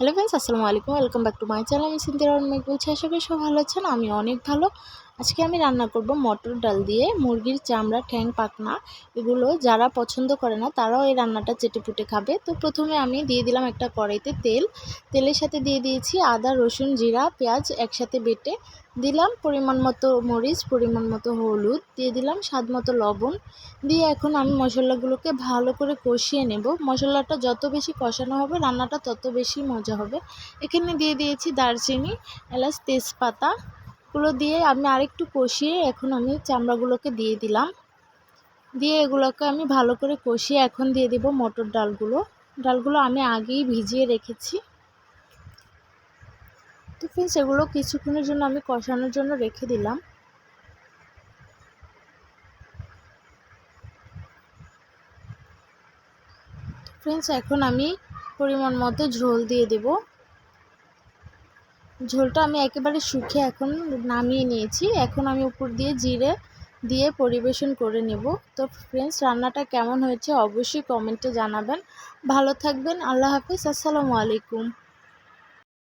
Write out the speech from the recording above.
Hello friends, আসসালামু আলাইকুম। Welcome back to my channel. আমি সিন্ধিয়া অনেক বলছি আশা করি সব ভালো আছেন। আমি অনেক ভালো। আজকে আমি রান্না করব মটর ডাল দিয়ে মুরগির চামড়া, ঠ্যাং পাকনা এগুলো যারা পছন্দ করে না তারাও এই রান্নাটা চেটে পুটে খাবে। তো প্রথমে আমি দিয়ে দিলাম একটা কড়াইতে তেল। তেলের সাথে দিয়ে দিয়েছি আদা, রসুন, জিরা, পেঁয়াজ একসাথে বেটে দিলাম পরিমাণ মতো মরিচ, পরিমাণ মতো হলুদ, দিয়ে দিলাম স্বাদ মতো লবণ। দিয়ে এখন আমি মশলাগুলোকে ভালো করে কষিয়ে নেব। মশলাটা যত বেশি কষানো হবে রান্নাটা তত বেশি মজা হবে। এখানে দিয়ে দিয়েছি দারচিনি, এলাচ, তেজপাতা গুলো দিয়ে আমি আরেকটু কষিয়ে এখন আমি চামড়াগুলোকে দিয়ে দিলাম। দিয়ে এগুলোকে আমি ভালো করে কষিয়ে এখন দিয়ে দেব মটর ডালগুলো। ডালগুলো আমি আগেই ভিজিয়ে রেখেছি। তো ফ্রেন্ডস এগুলো কিছুক্ষণের জন্য আমি কষানোর জন্য রেখে দিলাম। ফ্রেন্ডস এখন আমি পরিমাণ মতো ঝোল দিয়ে দেব। ঝোলটা আমি একেবারে শুকিয়ে এখন নামিয়ে নিয়েছি। এখন আমি উপর দিয়ে জিরে দিয়ে পরিবেশন করে নেব। তো ফ্রেন্ডস রান্নাটা কেমন হয়েছে অবশ্যই কমেন্টে জানাবেন। ভালো থাকবেন, আল্লাহ হাফিজ, আসসালামু আলাইকুম।